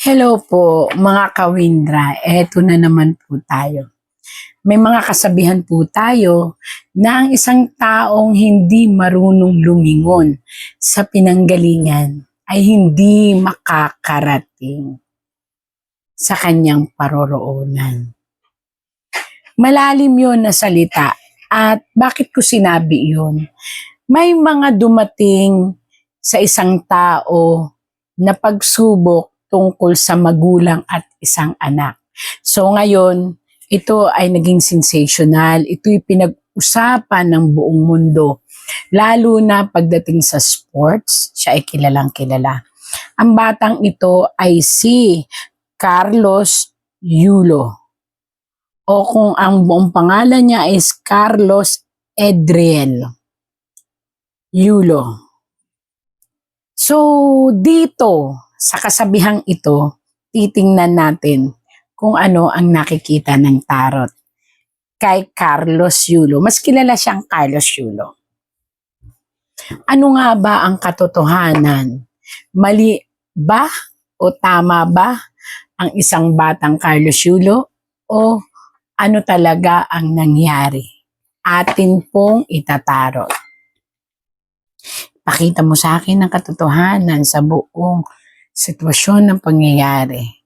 Hello po mga kawindra, eto na naman po tayo. May mga kasabihan po tayo na ang isang taong hindi marunong lumingon sa pinanggalingan ay hindi makakarating sa kanyang paroroonan. Malalim yon na salita at bakit ko sinabi yun? May mga dumating sa isang tao na pagsubok tungkol sa magulang at isang anak. So ngayon, ito ay naging sensational. Ito'y pinag-usapan ng buong mundo. Lalo na pagdating sa sports, siya ay kilalang kilala. Ang batang ito ay si Carlos Yulo. O kung ang buong pangalan niya is Carlos Edriel Yulo. So, dito, sa kasabihang ito, titingnan natin kung ano ang nakikita ng tarot kay Carlos Yulo. Mas kilala siyang Carlos Yulo. Ano nga ba ang katotohanan? Mali ba o tama ba ang isang batang Carlos Yulo o ano talaga ang nangyari? Atin pong itatarot. Pakita mo sa akin ang katotohanan sa buong sitwasyon ng pangyayari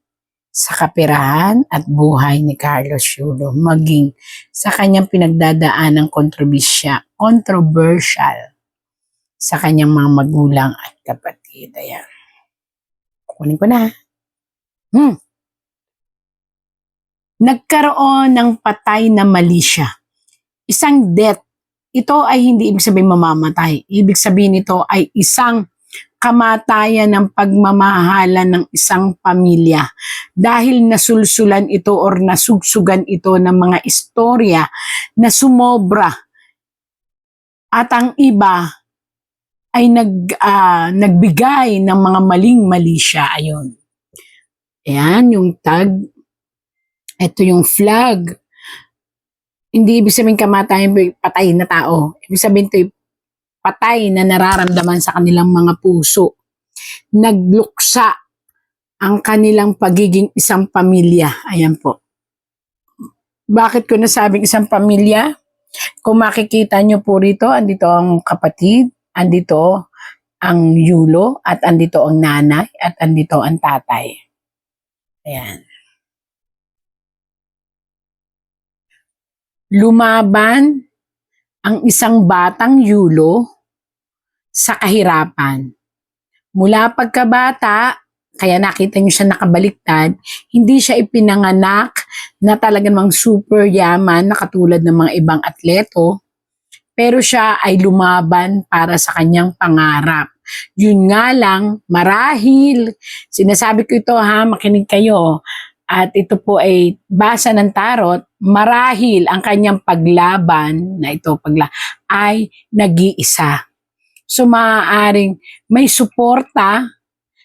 sa kapirahan at buhay ni Carlos Yulo maging sa kanyang pinagdadaan ng kontrobersya, controversial sa kanyang mga magulang at kapatid. Ayan. Kunin ko na. Hmm. Nagkaroon ng patay na mali. Isang death. Ito ay hindi ibig sabihin mamamatay. Ibig sabihin ito ay isang kamatayan ng pagmamahalan ng isang pamilya dahil nasulsulan ito or nasugsugan ito ng mga istorya na sumobra at ang iba ay nag, ah, nagbigay ng mga maling mali siya. Ayun. Ayan, yung tag. Ito yung flag. Hindi ibig sabihin kamatayan, patay na tao. Ibig sabihin ito patay na nararamdaman sa kanilang mga puso. Nagluksa ang kanilang pagiging isang pamilya. Ayan po. Bakit ko nasabing isang pamilya? Kung makikita nyo po rito, andito ang kapatid, andito ang yulo, at andito ang nanay, at andito ang tatay. Ayan. Lumaban ang isang batang yulo sa kahirapan. Mula pagkabata, kaya nakita niyo siya nakabaliktad, hindi siya ipinanganak na talaga namang super yaman na katulad ng mga ibang atleto, pero siya ay lumaban para sa kanyang pangarap. Yun nga lang, marahil, sinasabi ko ito ha, makinig kayo, at ito po ay basa ng tarot, marahil ang kanyang paglaban na ito pagla ay nag-iisa. So maaaring may suporta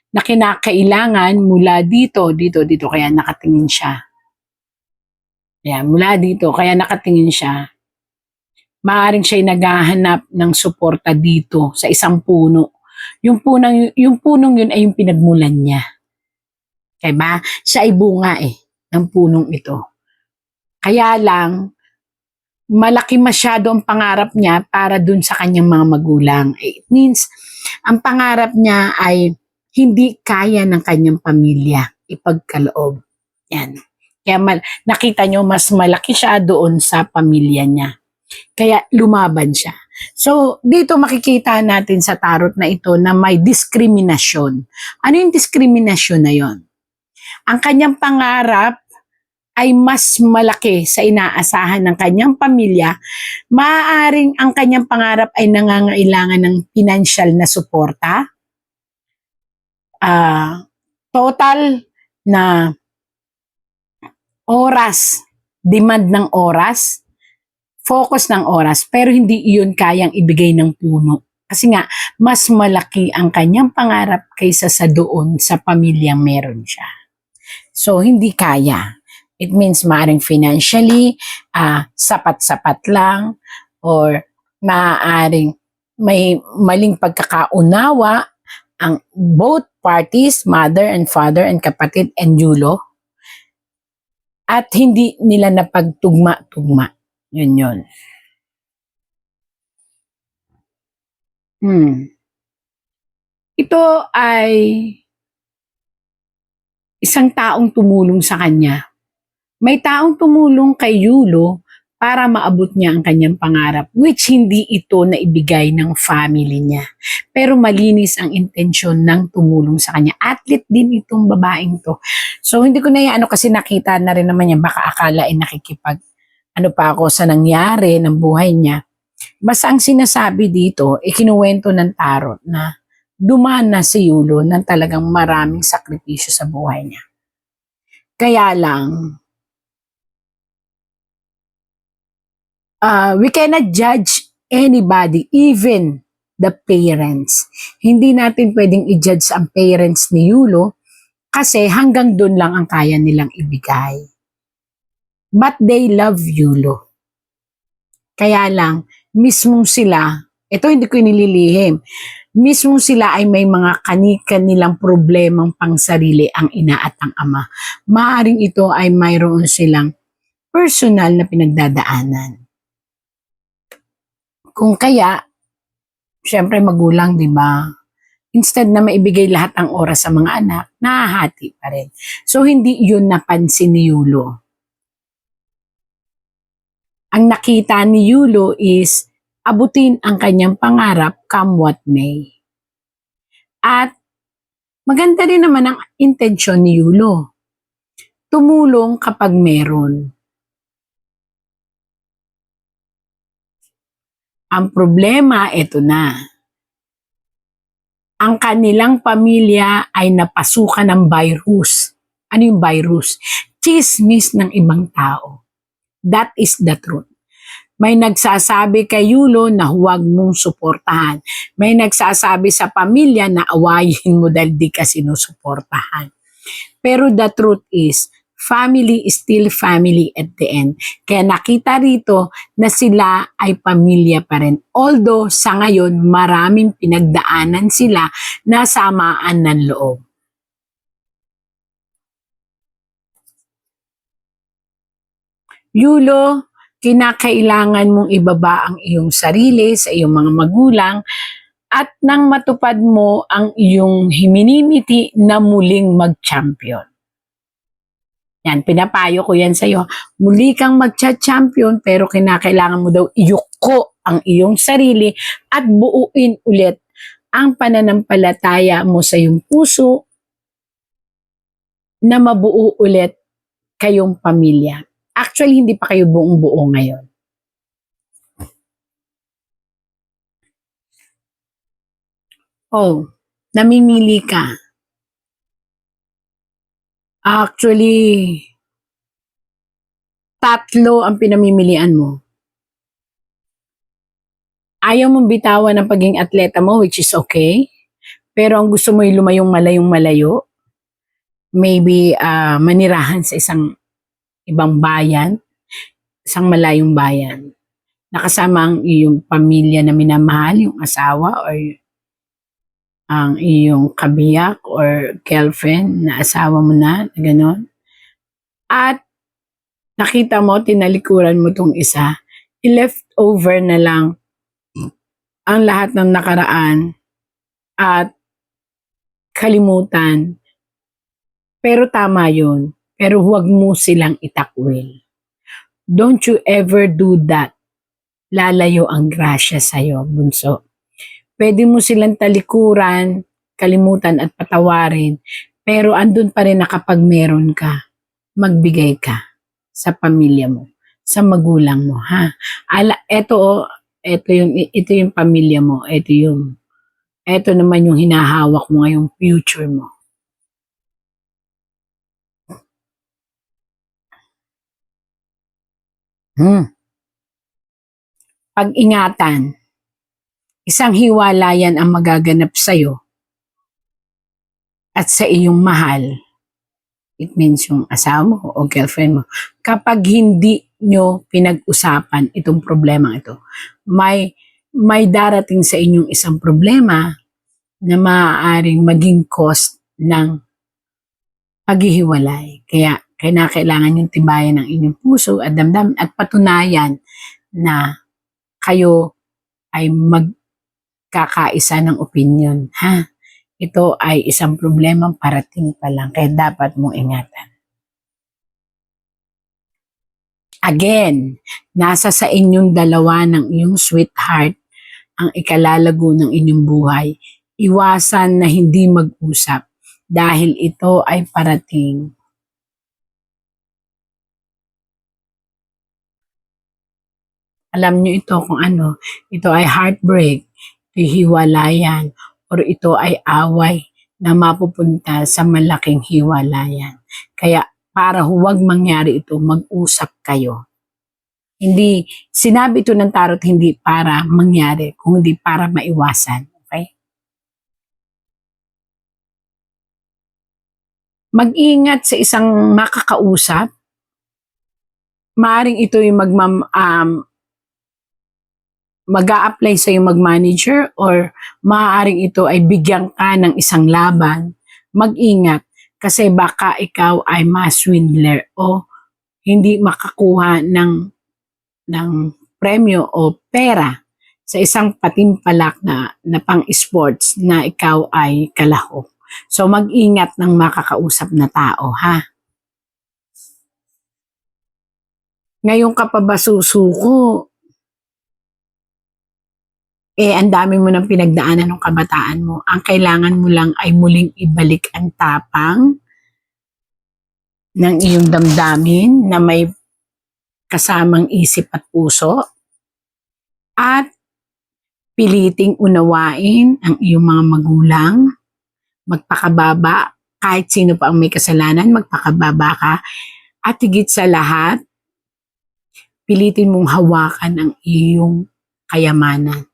na kinakailangan mula dito, dito, dito, kaya nakatingin siya. Ayan, mula dito, kaya nakatingin siya. Maaaring siya'y naghahanap ng suporta dito sa isang puno. Yung punong, yung punong yun ay yung pinagmulan niya. Kaya ba? Siya ay bunga eh, ng punong ito. Kaya lang, malaki masyado ang pangarap niya para dun sa kanyang mga magulang. It means, ang pangarap niya ay hindi kaya ng kanyang pamilya ipagkaloob. Yan. Kaya mal- nakita nyo, mas malaki siya doon sa pamilya niya. Kaya lumaban siya. So, dito makikita natin sa tarot na ito na may diskriminasyon. Ano yung diskriminasyon na yon? Ang kanyang pangarap ay mas malaki sa inaasahan ng kanyang pamilya, maaaring ang kanyang pangarap ay nangangailangan ng financial na suporta, ah total na oras, demand ng oras, focus ng oras, pero hindi iyon kayang ibigay ng puno. Kasi nga, mas malaki ang kanyang pangarap kaysa sa doon sa pamilyang meron siya. So, hindi kaya. It means maaaring financially, ah, sapat-sapat lang, or maaaring may maling pagkakaunawa ang both parties, mother and father and kapatid and yulo. At hindi nila napagtugma-tugma. Yun yun. Hmm. Ito ay isang taong tumulong sa kanya. May taong tumulong kay Yulo para maabot niya ang kanyang pangarap, which hindi ito na ibigay ng family niya. Pero malinis ang intensyon ng tumulong sa kanya. Athlete din itong babaeng to. So hindi ko na ano kasi nakita na rin naman niya, baka akala ay nakikipag ano pa ako sa nangyari ng buhay niya. Basta ang sinasabi dito, ikinuwento ng tarot na dumaan na si Yulo ng talagang maraming sakripisyo sa buhay niya. Kaya lang, uh, we cannot judge anybody, even the parents. Hindi natin pwedeng i-judge ang parents ni Yulo kasi hanggang doon lang ang kaya nilang ibigay. But they love Yulo. Kaya lang, mismong sila, ito hindi ko inililihim, mismong sila ay may mga kani-kanilang problemang pangsarili ang ina at ang ama. Maaring ito ay mayroon silang personal na pinagdadaanan. Kung kaya, syempre magulang, di ba? Instead na maibigay lahat ang oras sa mga anak, nahahati pa rin. So, hindi yun napansin ni Yulo. Ang nakita ni Yulo is abutin ang kanyang pangarap come what may. At maganda rin naman ang intensyon ni Yulo. Tumulong kapag meron. Ang problema, ito na. Ang kanilang pamilya ay napasukan ng virus. Ano yung virus? Chismis ng ibang tao. That is the truth. May nagsasabi kay Yulo na huwag mong suportahan. May nagsasabi sa pamilya na awayin mo dahil di ka sinusuportahan. Pero the truth is, family is still family at the end. Kaya nakita rito na sila ay pamilya pa rin. Although sa ngayon maraming pinagdaanan sila na samaan ng loob. Yulo, kinakailangan mong ibaba ang iyong sarili sa iyong mga magulang at nang matupad mo ang iyong himinimiti na muling mag-champion. Yan, pinapayo ko yan sa'yo. Muli kang mag-champion pero kinakailangan mo daw iyuko ang iyong sarili at buuin ulit ang pananampalataya mo sa iyong puso na mabuo ulit kayong pamilya. Actually, hindi pa kayo buong buo ngayon. Oh, namimili ka. Actually, tatlo ang pinamimilian mo. Ayaw mong bitawan ng pagiging atleta mo, which is okay. Pero ang gusto mo ay lumayong malayong malayo. Maybe ah, manirahan sa isang ibang bayan, isang malayong bayan. Nakasama ang iyong pamilya na minamahal, yung asawa or ang iyong kabiyak or girlfriend na asawa mo na, gano'n. At nakita mo, tinalikuran mo tong isa, i-left over na lang ang lahat ng nakaraan at kalimutan. Pero tama yun. Pero huwag mo silang itakwil. Don't you ever do that. Lalayo ang grasya sa'yo, bunso. Pwede mo silang talikuran, kalimutan at patawarin, pero andun pa rin na kapag meron ka, magbigay ka sa pamilya mo, sa magulang mo, ha? Ala, eto, oh, eto yung, ito yung pamilya mo, eto yung, eto naman yung hinahawak mo ngayong future mo. Hmm. Pag-ingatan, isang hiwalayan ang magaganap sa'yo at sa iyong mahal. It means yung asawa mo o girlfriend mo. Kapag hindi nyo pinag-usapan itong problema ito, may, may darating sa inyong isang problema na maaaring maging cost ng paghihiwalay. Kaya kailangan yung tibayan ng inyong puso at damdamin at patunayan na kayo ay magkakaisa ng opinion. Ha? Ito ay isang problemang parating pa lang kaya dapat mong ingatan. Again, nasa sa inyong dalawa ng iyong sweetheart ang ikalalago ng inyong buhay. Iwasan na hindi mag-usap dahil ito ay parating. Alam nyo ito kung ano, ito ay heartbreak, hiwalayan, or ito ay away na mapupunta sa malaking hiwalayan. Kaya para huwag mangyari ito, mag-usap kayo. Hindi, sinabi ito ng tarot hindi para mangyari, kundi para maiwasan. Okay? Mag-ingat sa isang makakausap. Maaring ito yung magmam, um, mag apply sa yung mag-manager or maaaring ito ay bigyan ka ng isang laban, mag-ingat kasi baka ikaw ay maswindler o hindi makakuha ng ng premyo o pera sa isang patimpalak na, na pang-sports na ikaw ay kalahok. So mag-ingat ng makakausap na tao, ha? Ngayon ka pa ba susuko? Eh ang dami mo ng pinagdaanan ng kabataan mo. Ang kailangan mo lang ay muling ibalik ang tapang ng iyong damdamin na may kasamang isip at puso at piliting unawain ang iyong mga magulang, magpakababa, kahit sino pa ang may kasalanan, magpakababa ka, at higit sa lahat, pilitin mong hawakan ang iyong kayamanan.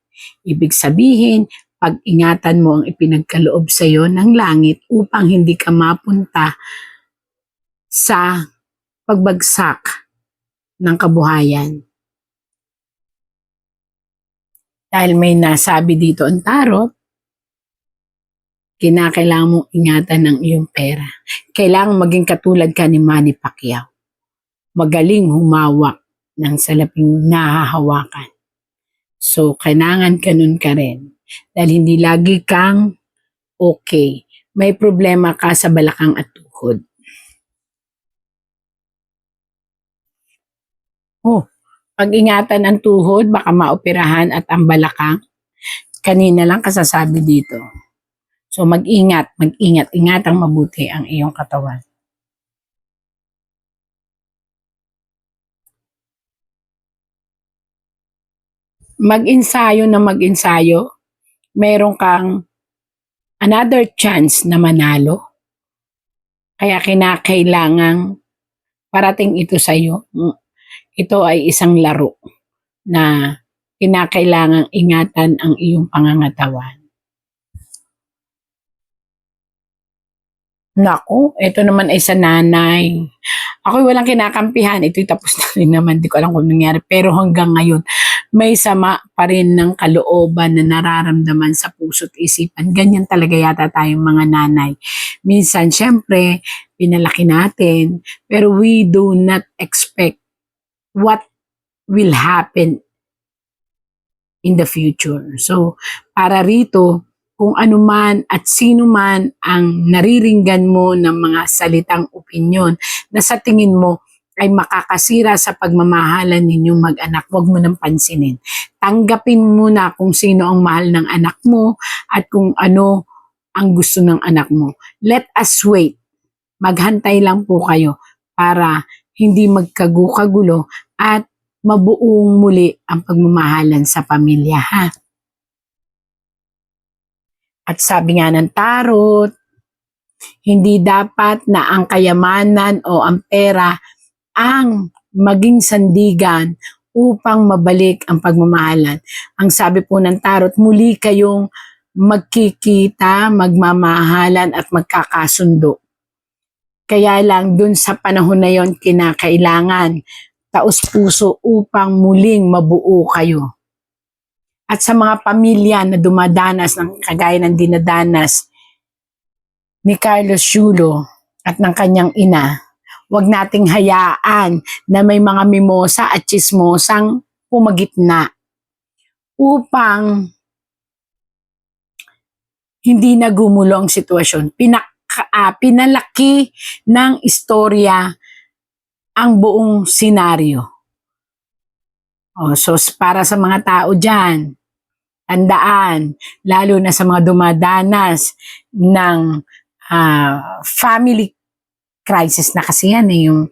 Ibig sabihin, pag-ingatan mo ang ipinagkaloob sa iyo ng langit upang hindi ka mapunta sa pagbagsak ng kabuhayan. Dahil may nasabi dito ang tarot, kinakailangan mong ingatan ng iyong pera. Kailangan maging katulad ka ni Manny Pacquiao. Magaling humawak ng salaping nahahawakan. So, kailangan ganun ka rin. Dahil hindi lagi kang okay. May problema ka sa balakang at tuhod. Oh, pag-ingatan ang tuhod, baka maoperahan at ang balakang. Kanina lang kasasabi dito. So mag-ingat, mag-ingat, ingatang mabuti ang iyong katawan. Mag-ensayo na mag-ensayo, meron kang another chance na manalo. Kaya kinakailangang parating ito sa iyo. Ito ay isang laro na kinakailangang ingatan ang iyong pangangatawan. Naku, ito naman ay sa nanay. Ako walang kinakampihan. Ito'y tapos na rin naman. Di ko alam kung nangyari. Pero hanggang ngayon, may sama pa rin ng kalooban na nararamdaman sa puso't isipan. Ganyan talaga yata tayong mga nanay. Minsan, syempre, pinalaki natin. Pero we do not expect what will happen in the future. So, para rito, kung ano man at sino man ang nariringgan mo ng mga salitang opinyon na sa tingin mo ay makakasira sa pagmamahalan ninyong mag-anak, huwag mo nang pansinin. Tanggapin mo na kung sino ang mahal ng anak mo at kung ano ang gusto ng anak mo. Let us wait. Maghantay lang po kayo para hindi magkagukagulo at mabuong muli ang pagmamahalan sa pamilya ha. At sabi nga ng tarot, hindi dapat na ang kayamanan o ang pera ang maging sandigan upang mabalik ang pagmamahalan. Ang sabi po ng tarot, muli kayong magkikita, magmamahalan at magkakasundo. Kaya lang dun sa panahon na yon kinakailangan taos puso upang muling mabuo kayo. at sa mga pamilya na dumadanas ng kagaya ng dinadanas ni Carlos Yulo at ng kanyang ina, huwag nating hayaan na may mga mimosa at chismosang pumagitna upang hindi na gumulo ang sitwasyon. Pinaka, ah, pinalaki ng istorya ang buong senaryo. Oh, so para sa mga tao dyan, tandaan, lalo na sa mga dumadanas ng ah, family crisis na kasi yan eh, yung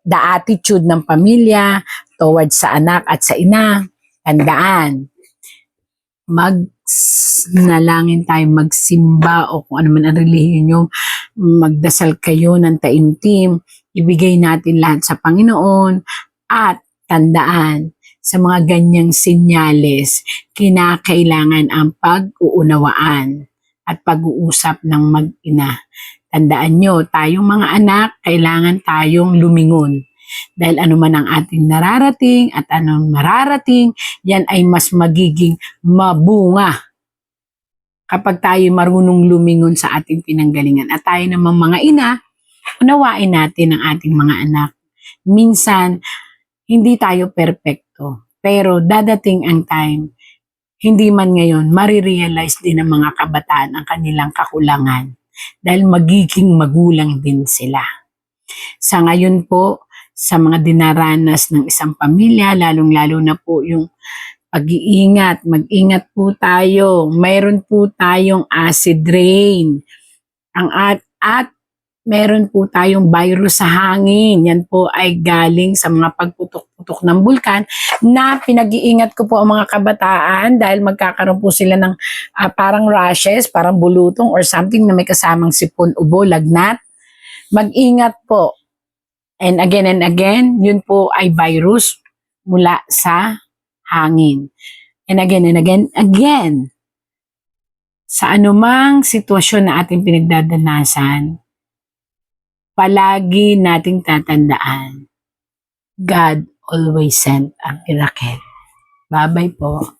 the attitude ng pamilya towards sa anak at sa ina, tandaan, mag nalangin tayo, magsimba o kung ano man ang relihiyon nyo, magdasal kayo ng taimtim, ibigay natin lahat sa Panginoon at tandaan sa mga ganyang senyales, kinakailangan ang pag-uunawaan at pag-uusap ng mag-ina. Tandaan nyo, tayong mga anak, kailangan tayong lumingon. Dahil ano man ang ating nararating at anong mararating, yan ay mas magiging mabunga kapag tayo marunong lumingon sa ating pinanggalingan. At tayo namang mga ina, unawain natin ang ating mga anak. Minsan, hindi tayo perpekto. Pero dadating ang time, hindi man ngayon, marirealize din ng mga kabataan ang kanilang kakulangan dahil magiging magulang din sila. Sa ngayon po, sa mga dinaranas ng isang pamilya, lalong-lalo na po yung pag-iingat, mag-ingat po tayo. Mayroon po tayong acid rain. Ang at, at meron po tayong virus sa hangin. Yan po ay galing sa mga pagputok-putok ng bulkan na pinag-iingat ko po ang mga kabataan dahil magkakaroon po sila ng ah, parang rashes, parang bulutong or something na may kasamang sipon, ubo, lagnat. Mag-ingat po. And again and again, yun po ay virus mula sa hangin. And again and again, again, sa anumang sitwasyon na ating pinagdadanasan, palagi nating tatandaan, God always sent a miracle. Bye-bye po.